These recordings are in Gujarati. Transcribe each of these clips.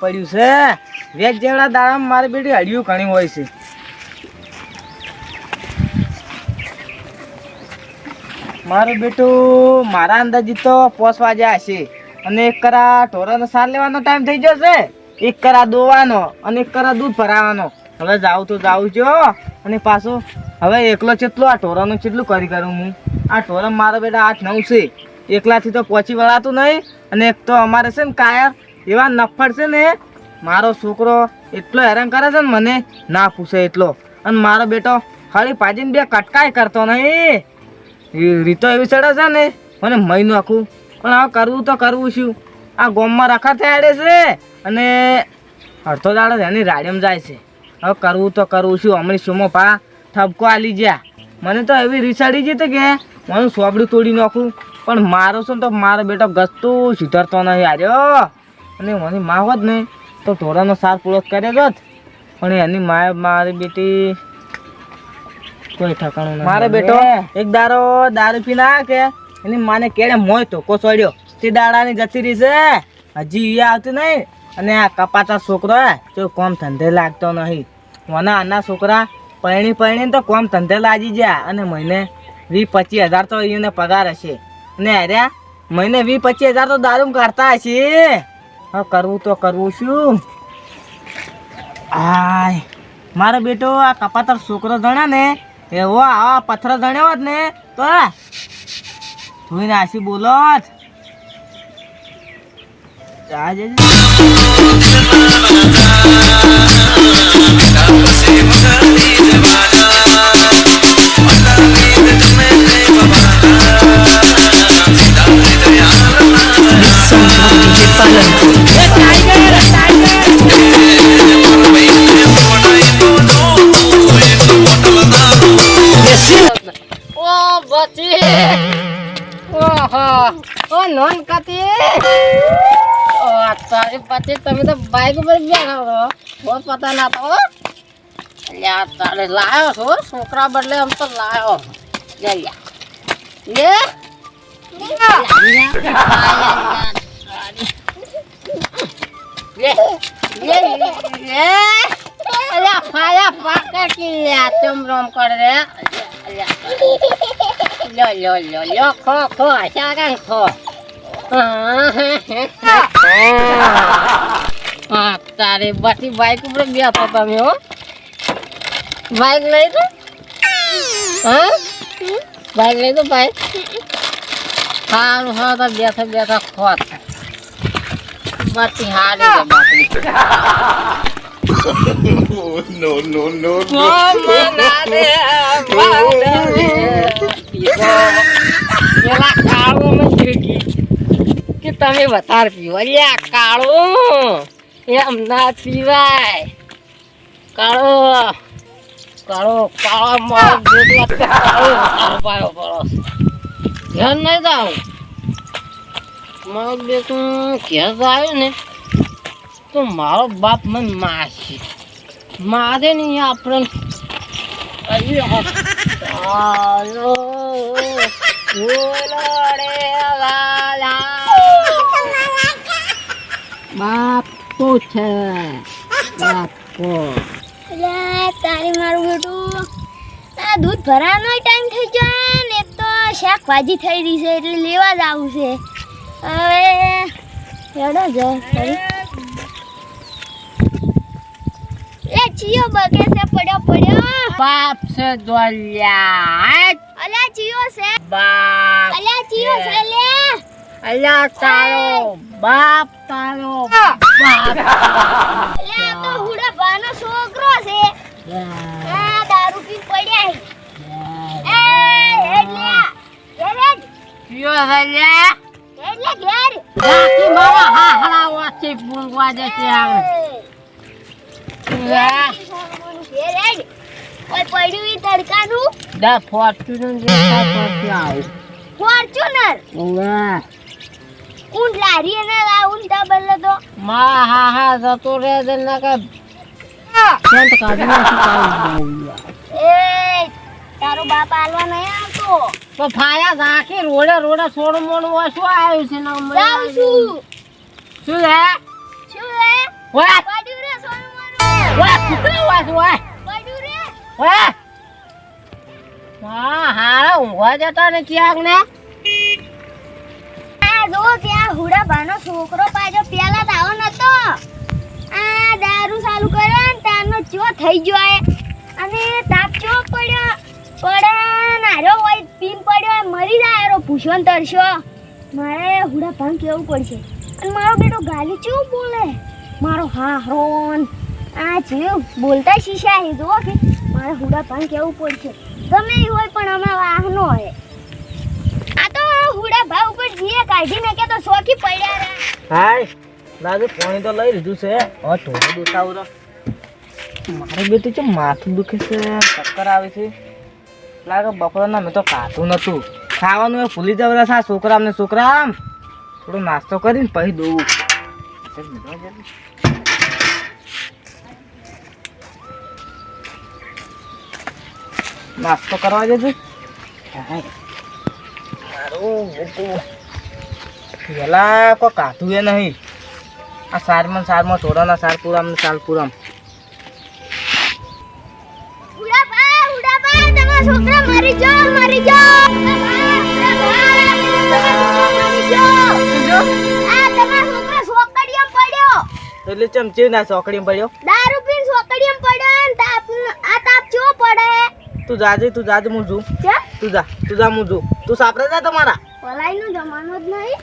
પડ્યું છે. વેચ જેવડા દાડામાં મારી બેટી હડિયું ઘણી હોય છે. મારું બેટું મારા અંદાજી તો પોસ વાગ્યા હશે. અને એક કરા ઢોરાનો સાર લેવાનો ટાઈમ થઈ જશે એક કરા દોવાનો અને એક કરા દૂધ ભરાવાનો. હવે જાઉં તો જાઉં છો અને પાછું હવે એકલો ચેટલું આ ઢોરાનું ચેટલું કરી કરું હું? આ ઢોરા મારા બેટા આઠ નવ છે. એકલાથી તો પહોંચી વળાતું નહીં. અને એક તો અમારે છે ને કાયર એવા નફળ છે ને, મારો છોકરો એટલો હેરાન કરે છે ને મને, ના પૂછે એટલો. અને મારો બેટો ખાલી પાજીને બે કટકાય કરતો નહીં. રીતો એવી ચડે છે ને, મને મહી આખું. પણ હવે કરવું તો કરવું શું આ ગોમમાં રખા થયાડે છે અને અડધો દાડો એની રાડેમ જાય છે. હવે કરવું તો કરવું શું હમણાં સુમો પા ઠપકો આલી જ્યા મને તો એવી રીસાડી જતી કે, મને સોબડું તોડી નાખું. પણ મારો છે ને તો મારો બેટો ગસ્તો સુધરતો નહીં. આર્યો. અને મને મા હોત ને તો ઢોરાનો સાર પૂરો કર્યો હોત. પણ એની માએ મારી બેટી કોઈ ઠકાણું મારે બેટો? એક દારો દારૂ પી આ કે એની માને કેડે મોય તો કોસોડ્યો તે દાડાની જતી રહી છે. હજી એ આવતી નહીં. અને આ કપાતા છોકરો હે તો કોમ ધંધે લાગતો નહીં. મને આના છોકરા પરણી પરણીને તો કોમ ધંધે લાગી ગયા. અને મહિને વીસ પચીસ હજાર તો એને પગાર હશે. અને અરે મહિને વીસ પચીસ હજાર તો દારૂ કાઢતા હશે. હવે કરવું તો કરવું શું આય, મારો બેટો, આ કપાતર છોકરો જણા ને, એવો આવા પથ્થર ધણ્યો હોત ને, તો ધોઈને આશી બોલોત. જા. તારી પછી તમે તો બાઈક ઉપર બેઠા છો. બહુ પતા ના તો અલ્યા તારે લાયો છો છોકરા બદલે આમ તો લાયો. લે લે. લે. લે લે. લે લ્યો લ્યો લ્યો લ્યો ખો ખો ખો તારે બાકી બાઈક ઉપર બેઠો તમે હો. બાઈક લઈ તો? હા? બાઈક લઈ તો બાઈક સારું હા તો બેઠા બેઠા ખોત બાકી હારી છે. બાકી પેલા કાળો કે તમે વધારે પીવો. અલ્યા કાળો. એમ ના પીવાય. કાળો. કાળો કાળો, મારો કાળો ધ્યાન નહીં જાવ મારો બેટો ઘેર આવ્યો ને, તો મારો બાપ મને મારશે. મારે નહીં આપણે. અయ్యో આયો ઓલડે લાલા બાપુ છે. બાપુ. તારી મારું બેટું આ દૂધ ભરાવાનો ટાઈમ થઈ જાય ને તો શાકભાજી થઈ રહી છે એટલે લેવા જ આવું છે. હવે હેડો જ ચિયો બગે છે પડ્યો પડ્યો. બાપ છે દોલ્યા અલા ચિયો છે. બાપ અલા ચિયો છે. લે. અલા તારો. બાપ તારો બાપ. તો હુડા ભાનો છોકરો છે. આ દારૂ પી પડ્યા એ હેડ લે હેડ કયો હેડ ઘેર. બાકી મારા હાહડા વાથી પૂંગવા જશે આવે ઘેર કોઈ પડ્યું ઈ તડકાનું? દા ફોર્ચ્યુનર ફોર્ચ્યુનર. ઊંટ લારી અને આ ઊંટ બદલે તો. મા હા હા જતો રે છે ના કે પેન્ટ કાઢી નાખી એ તારો બાપ આલવા નહીં આવતો. તો ફાયા રાખી રોડે રોડે સોડ મોણ હોય શું આવ્યું છે ને અમે જાઉં છું. શું હે શું હે ઓય પડ્યું રે છોડ મોણ ઓય વાહ કુકડા વાહ ઓય પડ્યું રે. ઓય હા હારા ઊંઘવા જતા ને ક્યાંક ને? આ જો ત્યાં હુડાભાનો છોકરો પાછો પેલા તો આવો નતો. આ દારૂ ચાલુ કર્યો ને તારનો ચો થઈ ગયો એ. અને તાપ ચો પડ્યો? પડે ને હારો હોય પીન પડ્યો મરી જાય રો ભૂષણ તરશો મારે હુડાભાન કેવું પડશે? અને મારો બેટો ગાલી ચેવું બોલે? મારો હારો ન. આ જેવ બોલતા શીશા હે જો કે મારે હુડાભાન કેવું પડશે? ગમે એ હોય પણ અમે વાહનો હોય. ભાવ ઉપર જીએ કાઢી નાખે તો સોખી પડ્યા રે. હાય. લાગે પાણી તો લઈ લીધું છે. હવે થોડું દુખાવું તો. મારે બેટું છે માથું દુખે છે. ચક્કર આવે છે. લાગે બપોરના મેં તો ખાતું નતું ખાવાનું એ ભૂલી જવરા છે આ છોકરા ને છોકરામ. થોડો નાસ્તો કરીને પછી દઉં નાસ્તો કરવા જજો. હાય. મારું બેટું પેલા કોઈ કાઢું એ નહીં. આ સારમાં સારમાં થોડાના સાર પૂરામ ને સાલ પૂરામ. હુડા ભાઈ હુડા ભાઈ તમારા છોકરા મરી ગયો મરી એટલે ચમચી ના ચોકડી પડ્યો? દારૂ પીને સોકડી પડ્યો આ તાપ ચો પડે. તું જાજે તું જાજે હું છે તું જા તું જા હું જોઉં તું સાપરે જા તમારા. પલાઈનો જમાનો જ નહીં.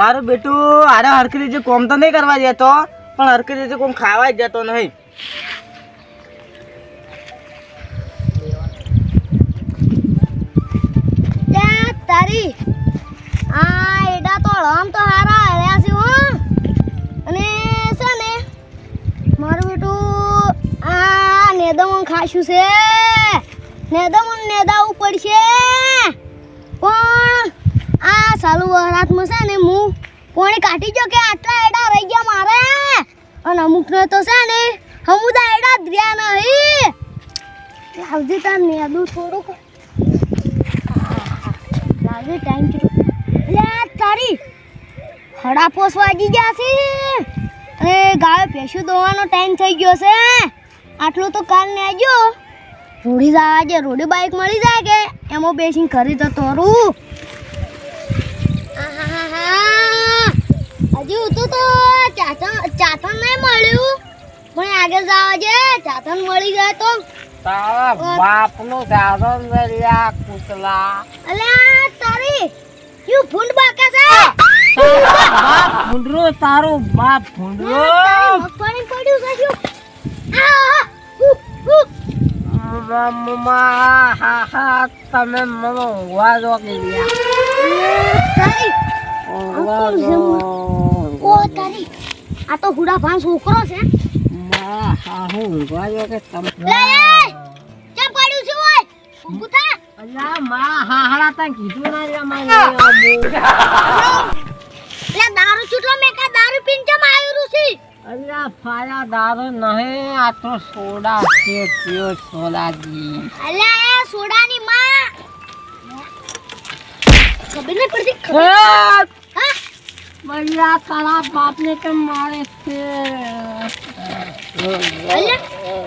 મારું બેટું આરે હરખી રીતે કોમ તો નહીં કરવા જતો પણ હરખી રીતે કોમ ખાવા જ જતો નહીં. તારી. આ એડા તો હળમ તો હારા હર્યા છે હો. અને છે ને મારું બેટું આ નેદમણ ખાશું છે. નેદાવું પડશે. પણ આ સાલું વરાતમાં છે ને હું કોણે કાઢી જો કે આટલા એડા રહી ગયા મારે. અને અમુકને તો છે ને હમુદા એડા રહ્યા નહીં. લાવજે તાર નેદું થોડુંક. લાવજે ટાઈમ કેટલો લે તારી હડાપોસ વાગી ગયા છે. અને ગાયો ભેંસું દોવાનો ટાઈમ થઈ ગયો છે. આટલું તો કાલ ને આવજો રોડી જાય જે રોડી બાઈક મળી જાય કે? એમાં બેસીને ખરી તો તોરું હજી હજુ તો ચાથણ ચાતન નહીં મળ્યું. પણ આગળ જવા જે ચાથણ મળી જાય તો. તારા બાપનું સાધન દરિયા કૂતલા અલ્યા તારી યુ ફૂંડ બાકા છે? બાપ ભૂંડરો તારું બાપ ફૂંડરો મગફળી પડ્યું છે આ. મમ્મા હા હા તમે મને ઊંઘવા કે આ તો હુડા ભાન છોકરો છે મા હા હું કે તમે મા હા હાડા તને કીધું ના દારૂ છૂટલો મેં કા દારૂ પીન ચમ આવ્યું છે અલ્યા ફાયા દારૂ નહીં આ તો સોડા છે પીઓ સોડાજી અલ્યા એ સોડાની માં. ખબર નહીં પડતી ખબર હા? બલ્યા તારા બાપને કેમ મારે છે? અલ્યા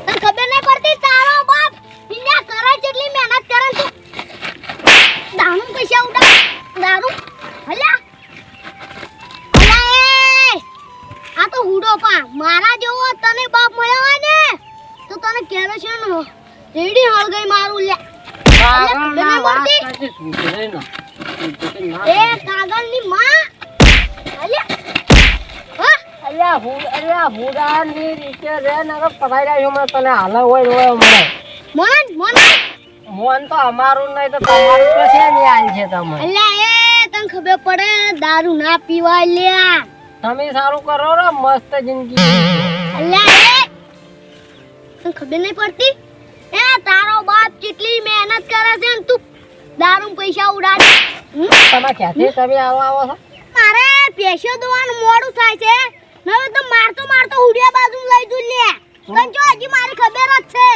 તને ખબર નહીં પડતી તારો બાપ ઇન્ડિયા કરે જેટલી મહેનત કરે છે ભૂરાની રે નકર પડાઈ રહ્યો મેં તને હાલે હોય હોય મને. મોન મોન મોન તો અમારું નહીં તો તમારું તો છે ને આલ છે તમે. અલ્યા એ તને ખબર પડે દારૂ ના પીવાય લ્યા. તમે સારું કરો રે મસ્ત જિંદગી. અલ્યા એ. તને ખબર નહીં પડતી? એ તારો બાપ કેટલી મહેનત કરે છે ને તું દારૂ પૈસા ઉડાડે? તમે ક્યાંથી તમે આવો આવો છો? મારે પેશો દોવાનું મોડું થાય છે. હવે તો મારતો મારતો ઉડિયા બાજુ લઈ દઉં લે. તને જો હજી મારી ખબર જ છે.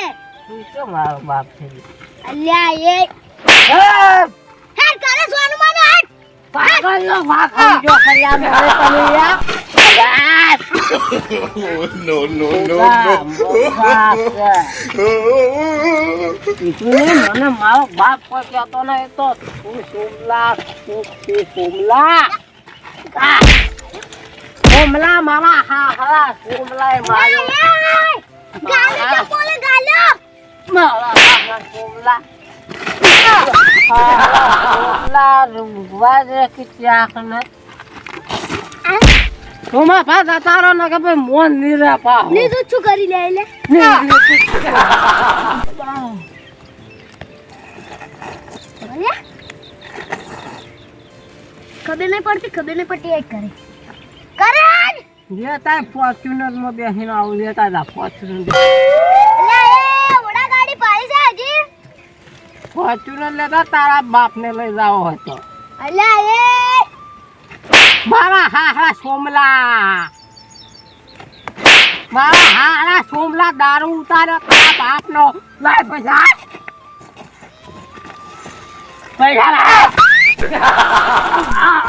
તું તો મારો બાપ છે? અલ્યા એ હેડ! કરે સોનું માનો હેડ. પાગલનો વાંક સમજો ખરી આ મને તમે no, no, no, no. મને મારો બાપ કોઈ કહેતો નહીં તો તું સોમલા તું સોમલા આ, સોમલા મારા હા હા કોમલા એ માર્યો ગાલે તો બોલે ગાલ્યો મારા હા સોમલા સોમલા રૂવા દે કે ત્યાં ને સોમા પાછા તારો ને કે ભાઈ મોન નીરા પા તો શું કરી લે એટલે બોલે ખબર નહીં પડતી ખબર નહીં પડતી એ જ કરે કરે જ જે તાય ફોર્ચ્યુનરમાં બેસીને આવું લેતા હતા ફોર્ચ્યુનર ઓડા ગાડી પાડી છે હજી? ફોર્ચ્યુનર લેતા તારા બાપ ને લઈ જાવ હતો. અલ્યા એ! મારા હાહરા સોમલા. મારા હાહરા સોમલા દારૂ ઉતારે તારા બાપ નો લાય પૈસા પૈસા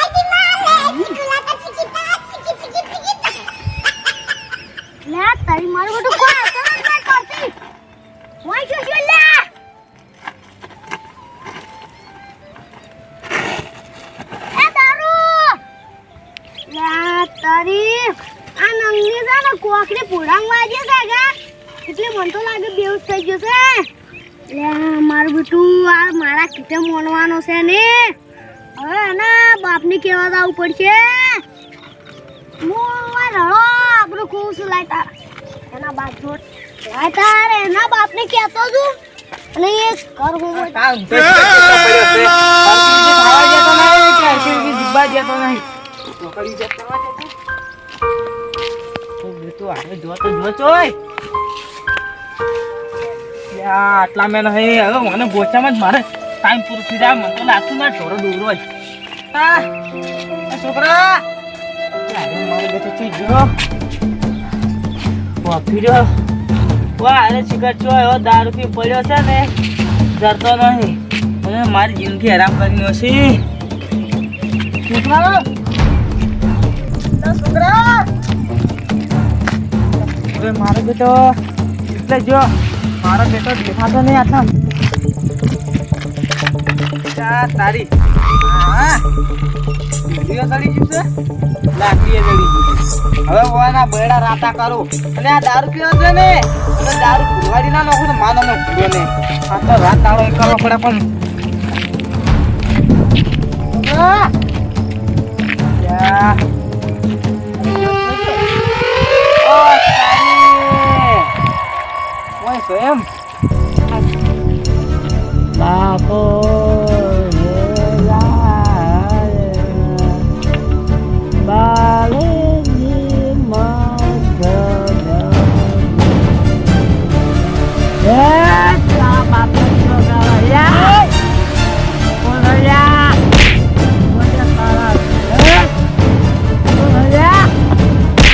લાગે થઈ ગયો છે? લે મારું બેટું આ મારા કીધે મોનવાનો છે ને? હવે એના બાપને કહેવા જવું પડશે. હું આ રડો આપણું કહું છું લાય તારા. એના બાપ જોડ. લાય તારે એના બાપને કહેતો છું. અને એ જતો નહીં જતો કરવા જતો. આટલા મેં હવે મને ગોચામાં જ મારે ટાઈમ પૂરું થઈ જાય. મને તો લાગતું ના ઢોરો દોરો જ. છોકરા. છો દારૂ પી પડ્યો છે ને. જરતો નહીં. અને મારી જિંદગી હેરાન કરી હશે છોકરા. છોકરા મારો બેટો. એટલે જો. મારો બેટો દેખાતો નહીં આટલા. તારી. વીડિયો ચડી ગયું છે? લાકડીએ ચડી ગયું હવે ઓના રાતા કરો. અને આ દારૂ પીવો છે દારૂ ફુલવાડી ના નાખો માનો નો ને. આ તો રાત દાડો એ કરવો પણ. છોકરા! ઓય, સ્વયં. બાપો બાળની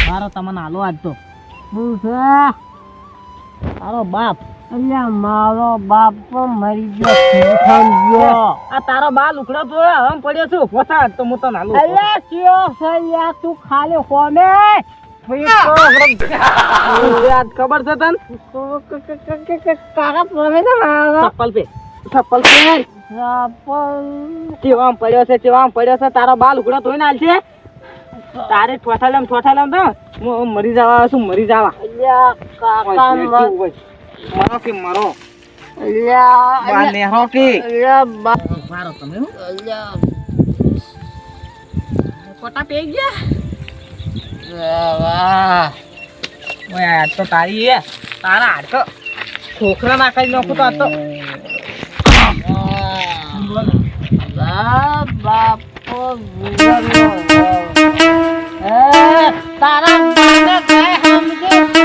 મારો તમને હાલો આજ તો શું છે તારો બાપ. અલ્યા મારો બાપ તો મરી ગયો આ તારો બા લુકડો તો હમ પડ્યો છું. પોતા તો હું તો નાલું અલ્યા સિયો છે તું ખાલી હોમે. ખબર છે તન? કાકા પ્રમે છે ચપ્પલ પે. ચપ્પલ પે. ચપ્પલ. ચેવામ પડ્યો છે ચેવામ પડ્યો છે. તારો બાલ લુકડો ધોઈને આલ છે તારે ઠોઠાલામ ઠોઠાલામ તો હું મરી જવા છું મરી જવા. કાકા મર. મરો કે મરો? અલ્યા નેહરો કે? મારો તમે હું. પે ગયા ઓય આ તો તારી એ તારા હાડ તો ખોખરા નાખાઈ નાખું તો આ તો. બા બાપો તારા સમજે.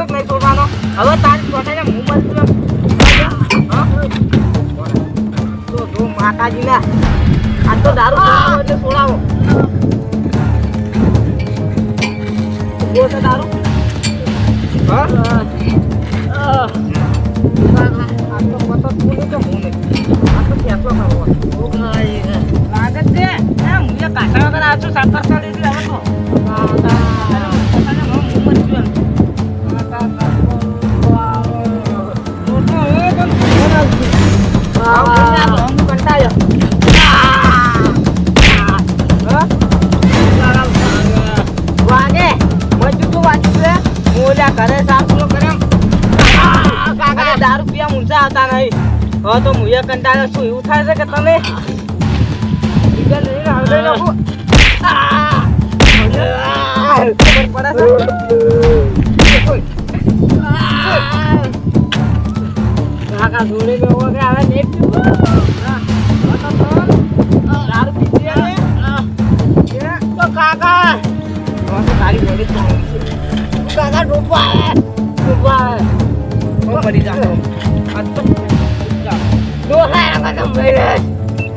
છોડવાનો છે કે નહીં છોડવાનો હવે તારી ચોટાઈને હું હા? તો જો માતાજીના આ તો દારૂ એટલે છોડાવો દારૂ હા કાઢા વગર આ છું સાકર ચડી હતી હવે તો હવે તો મુયા કંટાળે શું એવું થાય છે કે તમે બીજા નહીં ને હળગાઈ નાખો. કાકા જોડે ગયો આવે ને હે કાકા તારી છે. કાકા ડૂબવા ડૂબવા મરી જાઓ.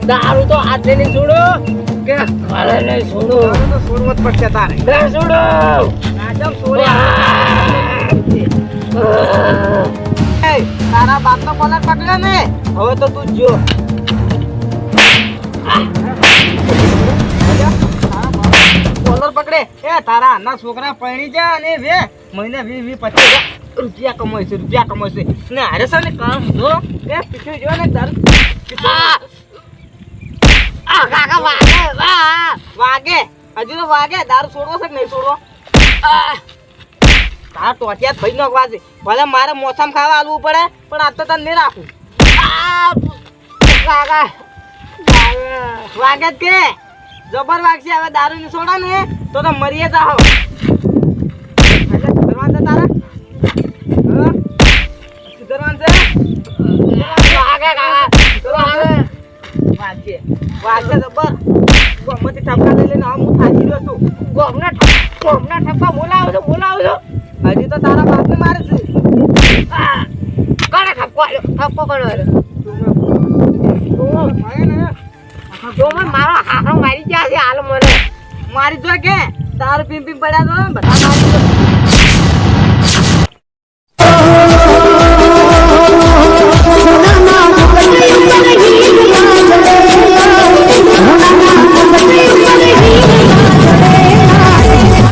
દારૂ તો આજે નહીં છોડો કે ઘરે નહીં છોડો તો જ પડશે તારે છોડો તારા બાપનો કોલર પકડ્યો ને હવે તો તું જો કોલર પકડે. એ, તારા ના છોકરા પરણી જા અને વે, મહિને વી વી હજાર. રૂપિયા કમાય છે રૂપિયા કમાય છે. ને હારે સર ને કામ જો. કે પીછું જો ને તારું કાકા વાગે વાગે. હજુ તો વાગે. દારૂ છોડવો છે કે નહીં છોડવો? તાર ટોટિયા થઈ નો વાજે ભલે મારે મોસમ ખાવા આલવું પડે પણ આ તો તને નહીં રાખું. કાકા. વાગે જ કે. જબર વાગશે હવે દારૂ ને છોડો ને તો તો મરીએ જાઓ સુધરવાન છે તારા હા? સુધરવાન છે વાગે કાકા વાગે વાગશે વાગશે જબર ગમતી હું થાકી રહ્યો છું ગોમના ગોમના ઠપકા બોલાવો છો બોલાવો હજી તો તારા બાપને મારે છે કોને ઠપકો આલ્યો ઠપકો મારે તો મને મારો હારો મારી ગયા છે હાલ મને મારી જો કે, તારું પીમ પીમ પડ્યા તો બધા મારી જો.